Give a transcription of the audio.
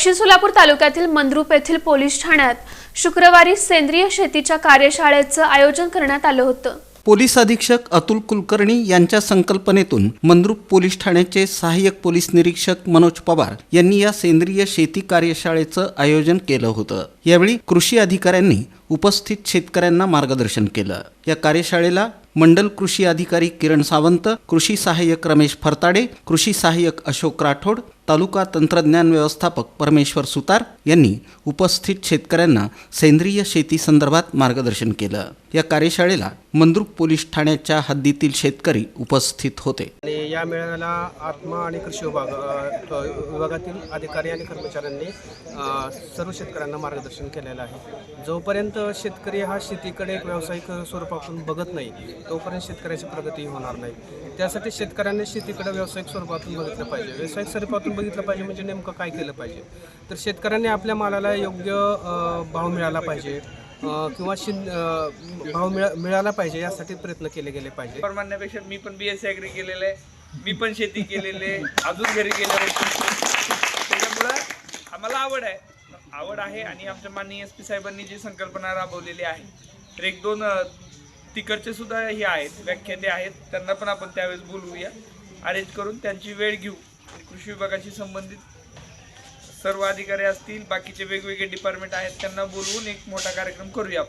दक्षिण सोलापूर तालुक्यातील मंद्रुप येथील पोलीस ठाण्यात शुक्रवारी सेंद्रिय शेतीच्या कार्यशाळेचं आयोजन करण्यात आलं होतं. पोलीस अधीक्षक अतुल कुलकर्णी यांच्या संकल्पनेतून मंद्रुप पोलीस ठाण्याचे सहाय्यक पोलीस निरीक्षक मनोज पवार यांनी या सेंद्रिय शेती कार्यशाळेचं आयोजन केलं होतं. यावेळी कृषी अधिकाऱ्यांनी उपस्थित शेतकऱ्यांना मार्गदर्शन केलं. या कार्यशाळेला मंडल कृषी अधिकारी किरण सावंत कृषी सहाय्यक रमेश फरताडे कृषी सहाय्यक अशोक राठोड तालुका तंत्रज्ञान व्यवस्थापक परमेश्वर सुतार यांनी उपस्थित शेतकऱ्यांना सेंद्रिय शेती संदर्भात मार्गदर्शन केलं. या कार्यशाळेला मंद्रुप पोलीस ठाण्याच्या हद्दीतील शेतकरी उपस्थित होते. आणि या मेळाव्याला आत्मा आणि कृषी विभाग विभागातील अधिकारी आणि कर्मचाऱ्यांनी सर्व शेतकऱ्यांना मार्गदर्शन केलेलं आहे. जोपर्यंत शेतकरी हा शेतीकडे एक व्यावसायिक स्वरूपातून बघत नाही तोपर्यंत शेतकऱ्याची प्रगती होणार नाही. त्यासाठी शेतकऱ्यांनी शेतीकडे व्यावसायिक स्वरूपातून बघितलं पाहिजे. व्यावसायिक स्वरूपातून बघितलं पाहिजे म्हणजे नेमकं काय केलं पाहिजे? तर शेतकऱ्यांनी आपल्या मालाला योग्य भाव मिळाला पाहिजे किंवा शिन भाव मिळा मिळाला पाहिजे यासाठी प्रयत्न केले गेले पाहिजे. पण म्हणण्यापेक्षा मी पण बी एस सी ॲग्री केलेलं आहे. मी पण शेती केलेली आहे. अजून घरी गेलं त्याच्यामुळं आम्हाला आवड आहे. आवड आहे आणि आमच्या माननीय एस पी साहेबांनी जी संकल्पना राबवलेली आहे. तर एक दोन तिकडचे सुद्धा हे आहेत व्याख्याते आहेत. त्यांना पण आपण त्यावेळेस बोलवूया. अरेंज करून त्यांची वेळ घेऊ. कृषी विभागाशी संबंधित सर्व अधिकारी असतील बाकीचे वेगवेगळे डिपार्टमेंट आहेत त्यांना बोलवून एक मोठा कार्यक्रम करूया आपण.